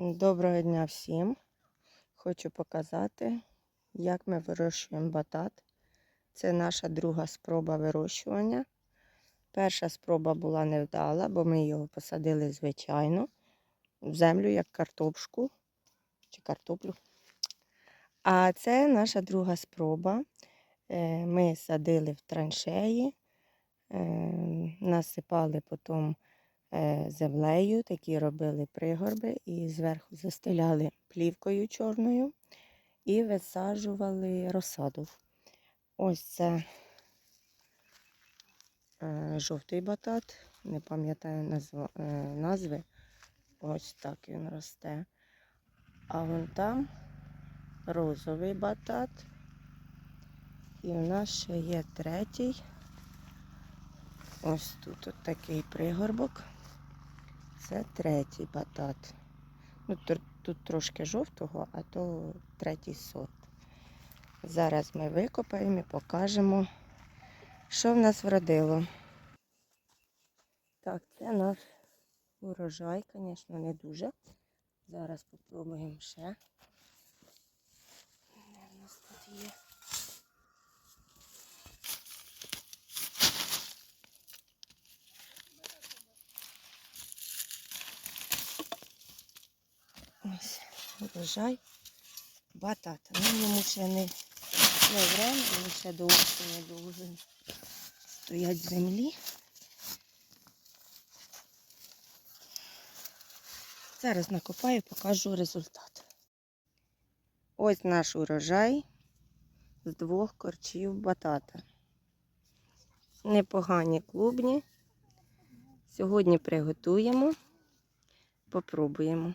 Доброго дня всім. Хочу показати, як ми вирощуємо батат. Це наша друга спроба вирощування. Перша спроба була невдала, бо ми його посадили звичайно в землю як картопшку чи картоплю. А це наша друга спроба. Е, Ми садили в траншеї, е, насипали потім землею, такі робили пригорби і зверху застеляли плівкою чорною і висаджували розсаду. Ось це е, жовтий батат, не пам'ятаю е, назви. Ось так він росте. А вон там розовий батат. І в нас ще є третій. Ось тут от такий пригорбок. Це третій батат. Ну, тут трошки жовтого, а то третій сорт. Зараз ми викопаємо і покажемо, що в нас вродило. Так, це наш урожай, звісно, не дуже. Зараз спробуємо ще. Де в нас тут є? Ось урожай батата. Ну, йому ще не, время, він ще до осені должен стоять в землі. Зараз накопаю, покажу результат. Ось наш урожай з двох корчів батата. Непогані клубні. Сьогодні приготуємо, попробуємо.